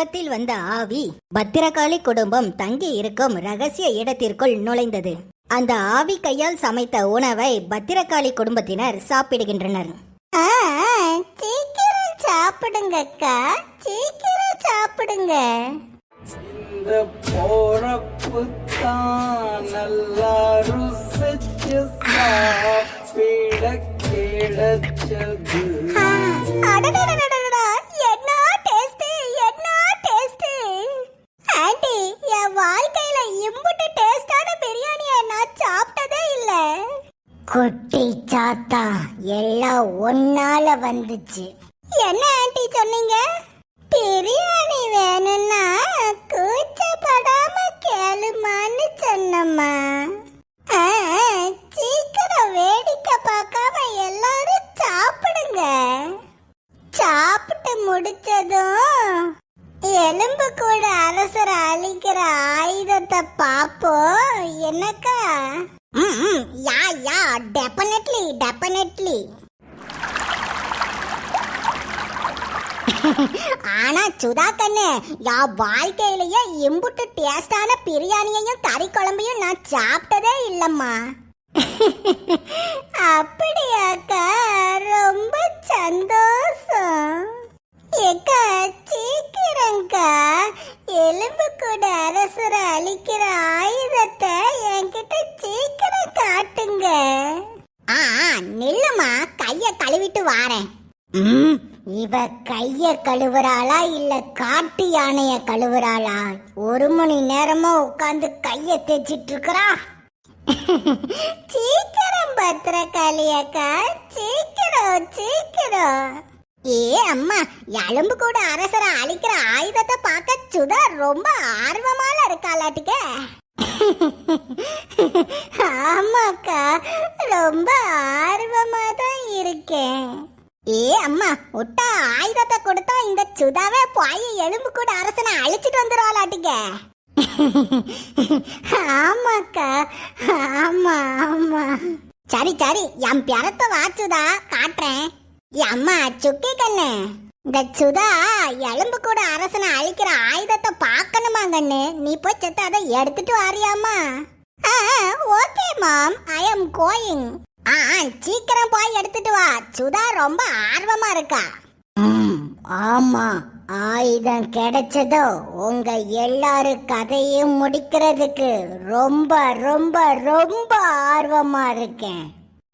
வடிவத்தில் வந்த ஆவி பத்திரகாளி குடும்பம் தங்கி இருக்கும் ரகசிய இடத்திற்குள் நுழைந்தது. அந்த ஆவி கையால் சமைத்த உணவை பத்திரகாளி குடும்பத்தினர் சாப்பிடுகின்றனர். சீக்கிரம் சாப்பிடுங்கக்கா. சீக்கிரம் சாப்பிடுங்க. இந்த போறப்பு தான் நல்லா ருசிச்சு சாப்பிட கிடைச்சது அடடடடடடா, என்ன taste, என்ன taste. ஆண்டி, என் வாழ்க்கையில இம்புட்டு டேஸ்டான பிரியாணியை நான் சாப்பிட்டதே இல்ல குட்டி சாத்தா எல்லாம் ஒன்னால வந்துச்சு. என்ன ஆண்டி சொன்னீங்க? பிரியாணி வேணும்னா கூச்சப்படாம கேளுமான்னு சொன்னம்மா. ஆ, சீக்கிரம் வேடிக்கை பார்க்காம எல்லாரும் சாப்பிடுங்க. சாப்பிட்டு முடிச்சதும் எலும்பு கூட அரசரை அழிக்கிற ஆயுதத்தை பார்ப்போம் என்னக்கா? யா யா டெஃபினெட்லி டெஃபினெட்லி ஆனா சுதா கண்ணு யா வாழ்க்கையிலேயே இம்புட்டு டேஸ்டான பிரியாணியையும் கறி குழம்பையும் நான் சாப்பிட்டதே இல்லம்மா. அப்படியாக்கா ரொம்ப சந்தோஷம். ஏக்கா சீக்கிரங்கா எலும்பு கூட அரசரை அழிக்கிற ஆயுதத்தை என்கிட்ட சீக்கிரம் காட்டுங்க. ஆ நில்லுமா. கைய கழுவிட்டு வாரேன். ம், இவ கைய கழுவுறாளா இல்ல காட்டு யானைய கழுவுறாளா? ஒரு மணி நேரமா உட்காந்து கைய தேய்ச்சிட்டு இருக்கிறா சீக்கிரம் பத்திரகாளி அக்கா. சீக்கிரம் சீக்கிரம். ஏ அம்மா எலும்பு கூட அரசரை அழிக்கிற ஆயுதத்தை பார்க்க சுதா ரொம்ப ஆர்வமால இருக்காளாட்டுக்க. ஆமாக்கா ரொம்ப ஆர்வமா தான் இருக்கேன். ஏ அம்மா ஒட்டா ஆயுதத்தை கொடுத்தா இந்த சுதாவே போய் எலும்பு கூட அரசனை அழிச்சிட்டு வந்துருவாளாட்டுக்க. ஆமாக்கா ஆமா ஆமா. சரி சரி என் பிறத்த வாச்சுதா காட்டுறேன். அம்மா சுக்கி கண்ணு. இந்த சுதா எலும்பு கூட அரசனை அழிக்கிற ஆயுதத்தை பார்க்கணுமா கண்ணு? நீ போய் செத்து அதை எடுத்துட்டு வாரியாமா okay ma'am. I am going ஆ சீக்கிரம் போய் எடுத்துட்டு வா. சுதா ரொம்ப ஆர்வமா இருக்கா. ஆமா. ஆயுதம் கிடைச்சதோ உங்க எல்லாரு கதையும் முடிக்கிறதுக்கு ரொம்ப ரொம்ப ரொம்ப ஆர்வமா இருக்கேன்.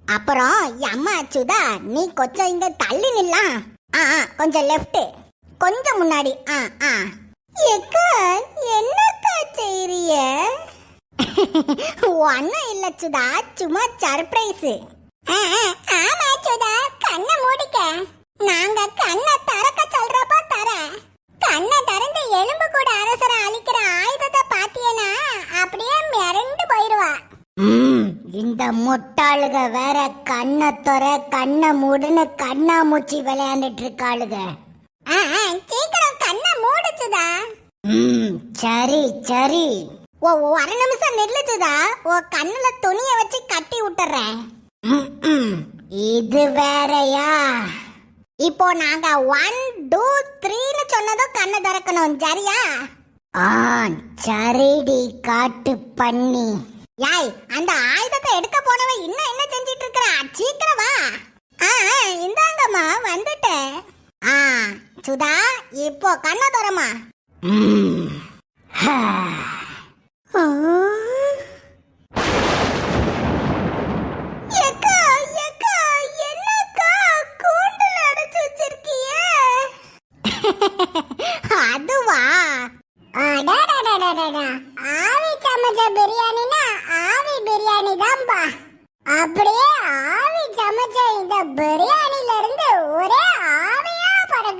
அப்புறம் அம்மா சுதா நீ கொஞ்சம் இங்க தள்ளி நில்லாம் ஆ கொஞ்சம் லெஃப்ட் கொஞ்சம் முன்னாடி. ஆ ஆ. எக்கா என்னக்கா செய்றிய ஒன்னும் இல்ல சுதா. சும்மா சர்ப்ரைஸ் ஆமா சுதா. கண்ணை மூடிக்க. நாங்க கண்ணை திறக்க சொல்றப்ப தர கண்ணை திறந்து எலும்பு கூட அரசரை அழிக்கிற ஆயுதத்தை பாத்தியனா அப்படியே மிரண்டு போயிருவா இந்த முட்டாளுக வேற கண்ணை துற கண்ணை மூடுன்னு கண்ணாமூச்சி விளையாண்டுட்டு இருக்காளுக. சீக்கிரம் கண்ணை மூடுச்சுதா. ம் சரி சரி. ஓ ஒரு நிமிஷம் நில்லுச்சுதா. ஓ கண்ணுல துணிய வச்சு கட்டி விட்டுறேன். இது வேறயா? இப்போ நாங்க ஒன் டூ த்ரீன்னு சொன்னதும் கண்ணை திறக்கணும். சரியா? ஆ சரிடி காட்டு பண்ணி. யாய் அந்த ஆயுதத்தை எடுக்க போனவன் இன்னும் என்ன செஞ்சிட்டு இருக்கிறான் சீக்கிரம் வா. ஆ ஆ, இந்தாங்கம்மா வந்துட்டேன். ஆ சுதா இப்போ கண்ணை தரமா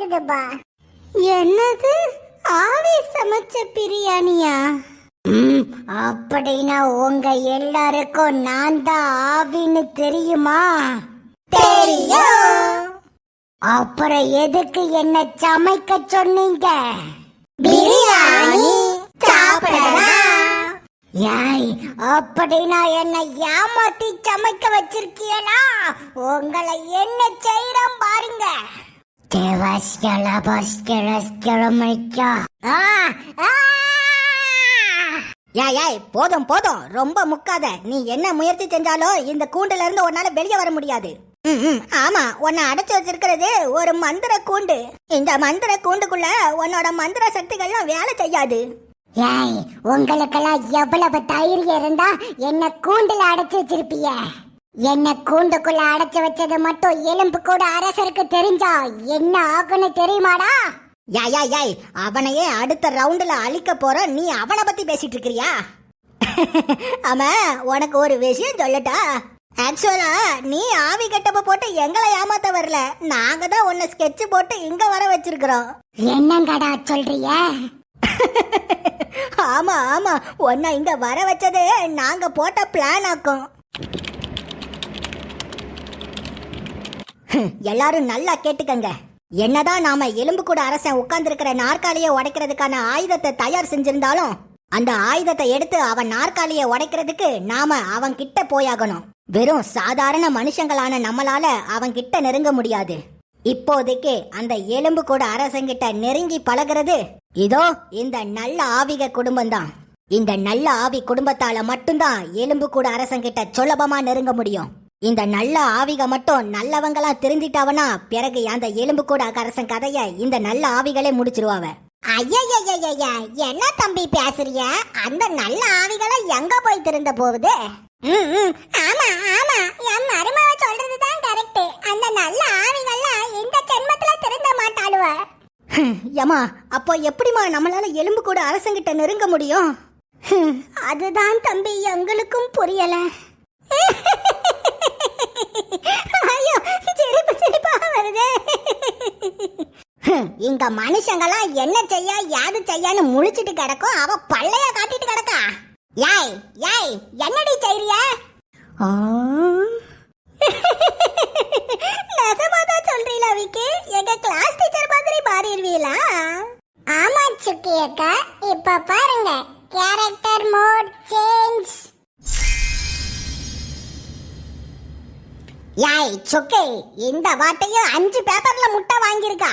பறக்குதுப்பா என்னது? ஆவி சமைச்ச பிரியாணியா? அப்படின்னா உங்க எல்லாருக்கும் நான் தான் ஆவின்னு தெரியுமா? தெரியும். அப்புறம் எதுக்கு என்ன சமைக்க சொன்னீங்க? பிரியாணி யாய் அப்படின்னா என்ன ஏமாத்தி சமைக்க வச்சிருக்கீங்களா உங்களை என்ன செய்யறோம் பாருங்க. ஏய் ஏய் போதும் போதும். ரொம்ப முக்காத. நீ என்ன முயற்சி செஞ்சாலும் இந்த கூண்டுல இருந்து உன்னால வெளியே வர முடியாது. ம், ஆமா உன்னை அடைச்சு வச்சிருக்கிறது ஒரு மந்திர கூண்டு. இந்த மந்திர கூண்டுக்குள்ள உன்னோட மந்திர சக்திகள்லாம் வேலை செய்யாது. ஏய் உங்களுக்கெல்லாம் எவ்வளவு தைரியம் இருந்தா என்ன கூண்டுல அடைச்சு வச்சிருப்பீங்க என்ன கூண்டுக்குள்ள அடைச்சு வச்சது மட்டும் எலும்பு கூட அரசருக்கு தெரிஞ்சா என்ன ஆகுன்னு தெரியுமாடா? யாய் யாய் யாய் அவனையே அடுத்த ரவுண்டுல அழிக்க போற நீ அவனை பத்தி பேசிட்டு இருக்கிறியா? அவன் உனக்கு ஒரு விஷயம் சொல்லட்டா. ஆக்சுவலா நீ ஆவி கட்டப்ப போட்டு எங்களை ஏமாத்த வரல. நாங்க தான் உன்னை ஸ்கெட்ச் போட்டு இங்க வர வச்சிருக்கிறோம். என்னங்கடா சொல்றிய? ஆமா ஆமா உன்னை இங்க வர வச்சது நாங்க போட்ட பிளான் ஆக்கும். எல்லாரும் நல்லா கேட்டுக்கங்க. என்னதான் நாம எலும்பு கூட அரசன் உட்கார்ந்திருக்கிற நாற்காலியை உடைக்கிறதுக்கான ஆயுதத்தை தயார் செஞ்சிருந்தாலும் அந்த ஆயுதத்தை எடுத்து அவன் நாற்காலியை உடைக்கிறதுக்கு நாம அவன் கிட்ட போயாகணும். வெறும் சாதாரண மனுஷங்களான நம்மளால அவன் கிட்ட நெருங்க முடியாது. இப்போதைக்கு அந்த எலும்பு கூட அரசங்கிட்ட நெருங்கி பழகிறது இதோ இந்த நல்ல ஆவிக குடும்பம்தான். இந்த நல்ல ஆவி குடும்பத்தால மட்டும்தான் எலும்பு கூட அரசங்கிட்ட சுலபமா நெருங்க முடியும். இந்த நல்ல ஆவிக மட்டும் நல்லவங்களா திருந்திட்டாவனா? பிறகு அந்த எலும்பு கூட அரசன் கதைய இந்த நல்ல ஆவிகளே முடிச்சிருவாவ. ஐயா என்ன தம்பி பேசுறிய? அந்த நல்ல ஆவிகளை எங்க போய் திருந்த போகுது? ம், ஆமா ஆமா. என் மருமக சொல்றதுதான் கரெக்ட் அந்த நல்ல ஆவிகள்லாம் இந்த ஜென்மத்துல திருந்த மாட்டாளுவ. யமா அப்போ எப்படிமா நம்மளால எலும்பு கூட அரசங்கிட்ட நெருங்க முடியும்? அதுதான் தம்பி எங்களுக்கும் புரியல. வருதே. இங்க மனுஷங்களாம் என்ன செய்ய யாது செய்யான்னு முழிச்சிட்டு கிடக்கும். அவ பள்ளைய காட்டிட்டு கிடக்கா? யாய் யாய் என்னடி செய்றியா? ஆ சொக்கே இந்த வாட்டையும் அஞ்சு பேப்பர்ல முட்டை வாங்கியிருக்கா.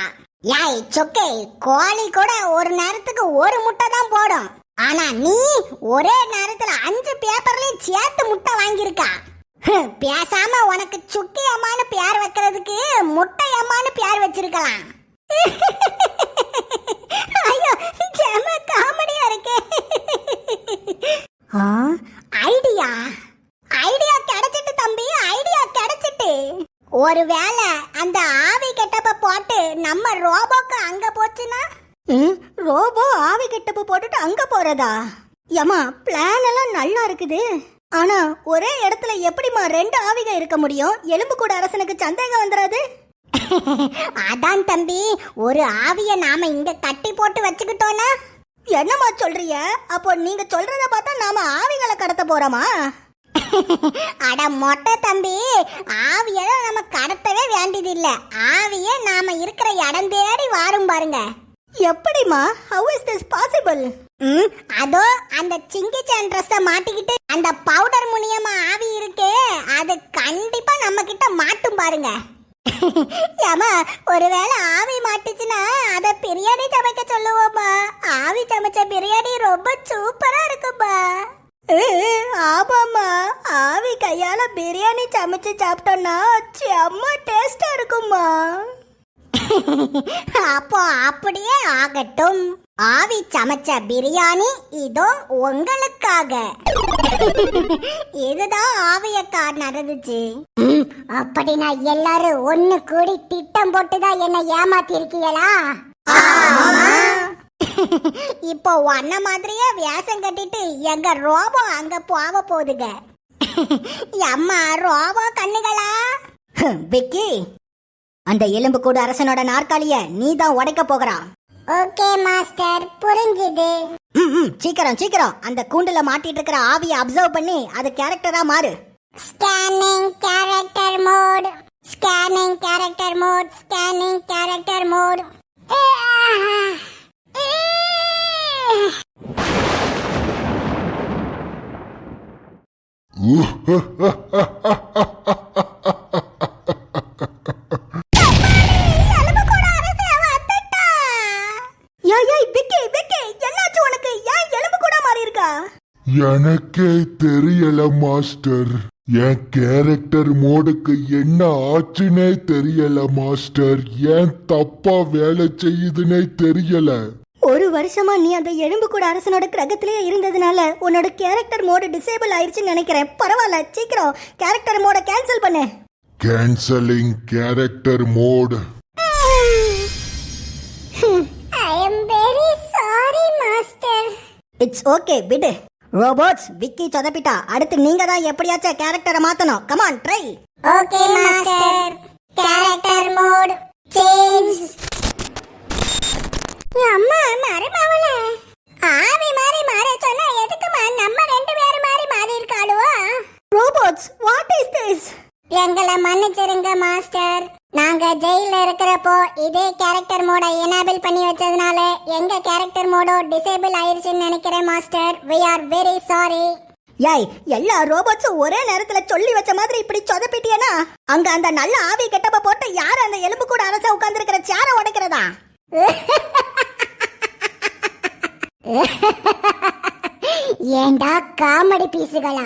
யாய் சொக்கே கோழி கூட ஒரு நேரத்துக்கு ஒரு முட்டை தான் போடும். ஆனா நீ ஒரே நேரத்துல அஞ்சு பேப்பர்லயும் சேர்த்து முட்டை வாங்கியிருக்கா. பேசாம உனக்கு சுக்கி அம்மான்னு பேர் வைக்கிறதுக்கு முட்டை அம்மான்னு பேர் வச்சிருக்கலாம். ஐயோ செம காமெடியா இருக்கே. ஐடியா. ஐடியா கிடைச்சிட்டு தம்பி ஐடியா கிடைச்சிட்டு. ஒருவேளை அந்த ஆவி கெட்டப்ப போட்டு நம்ம ரோபோக்கு அங்க போச்சுன்னா? ரோபோ ஆவி கெட்டப்ப போட்டுட்டு அங்க போறதா? ஏமா பிளான் எல்லாம் நல்லா இருக்குது. ஆனா ஒரே இடத்துல எப்படிமா ரெண்டு ஆவிக இருக்க முடியும்? எலும்பு கூட அரசனுக்கு சந்தேகம் வந்துடாது அதான் தம்பி ஒரு ஆவிய நாம இங்க கட்டி போட்டு வச்சுக்கிட்டோன்னா? என்னம்மா சொல்றீங்க அப்போ நீங்க சொல்றத பார்த்தா நாம ஆவிகளை கடத்த போறோமா? அட மொட்டை தம்பி ஆவியெல்லாம் நம்ம கடத்தவே வேண்டியது இல்ல ஆவியே நாம இருக்கிற இடம் தேடி வாரும் பாருங்க. எப்படிமா ஹவ் இஸ் திஸ் பாசிபிள் ம் அதோ அந்த சிங்கிச்சான் ட்ரெஸ்ஸை மாட்டிக்கிட்டு அந்த பவுடர் முனியமா ஆவி இருக்கே அது கண்டிப்பா நம்ம கிட்ட மாட்டும் பாருங்க. ஏமா ஒருவேளை ஆவி மாட்டுச்சுன்னா அத பிரியாணி சமைக்க சொல்லுவோமா ஆவி சமைச்ச பிரியாணி ரொம்ப சூப்பரா இருக்குமா ஆமாம்மா. ஆவி கையால பிரியாணி சமைச்சு சாப்பிட்டோம்னா செம்ம டேஸ்டா இருக்குமா அப்போ அப்படியே ஆகட்டும். ஆவி சமைச்ச பிரியாணி இதோ உங்களுக்காக. இதுதான் ஆவியக்கா நடந்துச்சு. அப்படின்னா எல்லாரும் ஒண்ணு கூடி திட்டம் போட்டுதான் என்ன ஏமாத்தி இருக்கீங்களா இப்போ உன்ன மாதிரியே வியாசம் கட்டிட்டு எங்க ரோபோ அங்க போக போகுதுங்க. அம்மா ரோபோ கண்ணுகளா? விக்கி அந்த எலும்பு கூட அரசனோட நாற்காலிய நீ தான் உடைக்க போகிறா ஓகே மாஸ்டர். புரிஞ்சுது. சீக்கிரம் சீக்கிரம். அந்த கூண்டுல மாட்டிட்டு இருக்கிற ஆவியை அப்சர்வ் பண்ணி அது கேரக்டரா மாறு. Scanning character mode scanning character mode scanning character mode எனக்கே தெரியல மாஸ்டர். என் கேரக்டர் மோடுக்கு என்ன ஆச்சுன்னே தெரியல மாஸ்டர். ஏன் தப்பா வேலை செய்யுதுன்னே தெரியல. ஒரு வருஷமா நீ அந்த எலும்பு கூட அரசனோட கிரகத்திலேயே இருந்ததுனால உன்னோட கேரக்டர் மோடு டிசேபிள் ஆயிருச்சுன்னு நினைக்கிறேன். பரவாயில்ல சீக்கிரம் கேரக்டர் மோட கேன்சல் பண்ணு. Cancelling character mode I very sorry master it's okay விடு. ரோபோட்ஸ் விக்கி சொதப்பிட்டா. அடுத்து நீங்க தான் எப்படியாச்சும் கேரக்டரை மாத்தணும். Come on try okay master character mode change அம்மா மருமவள. ஆவி மாறி மாற சொன்னா எதுக்குமா நம்ம ரெண்டு பேரும் மாறி மாறி இருக்காளுவோ? ரோபோட்ஸ் வாட் இஸ் திஸ் எங்களை மன்னிச்சிருங்க மாஸ்டர். நாங்க ஜெயில இருக்கிறப்போ இதே கேரக்டர் மோட எனேபிள் பண்ணி வச்சதுனால எங்க கேரக்டர் மோடோ டிசேபிள் ஆயிருச்சுன்னு நினைக்கிறேன் master. We are very sorry ஏய் எல்லா ரோபோட்ஸும் ஒரே நேரத்துல சொல்லி வச்ச மாதிரி இப்படி சொதப்பிட்டியனா? அங்க அந்த நல்ல ஆவி கெட்டப்ப போட்டு யார் அந்த எலும்பு கூட அரச உட்கார்ந்திருக்கிற சேர உடைக்கிறதா? ஏண்டா காமெடி பீஸுகளா?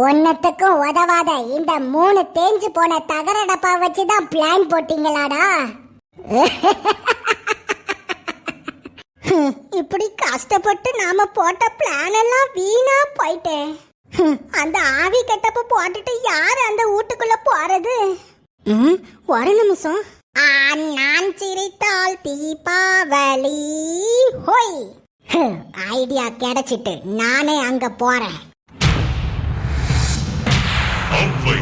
ஒன்னத்துக்கும் உதவாத இந்த மூணு தேஞ்சு போன தகர டப்பா வச்சுதான் பிளான் போட்டீங்களாடா? இப்படி கஷ்டப்பட்டு நாம போட்ட பிளான் எல்லாம் வீணா போயிட்டேன் அந்த ஆவி கெட்டப்ப போட்டுட்டு யார் அந்த வீட்டுக்குள்ள போறது? ம், ஒரு நிமிஷம். நான் சிரித்தால் தீபாவளி. ஹோய். ஐடியா கிடைச்சிட்டு நானே அங்க போறேன். அவ்வை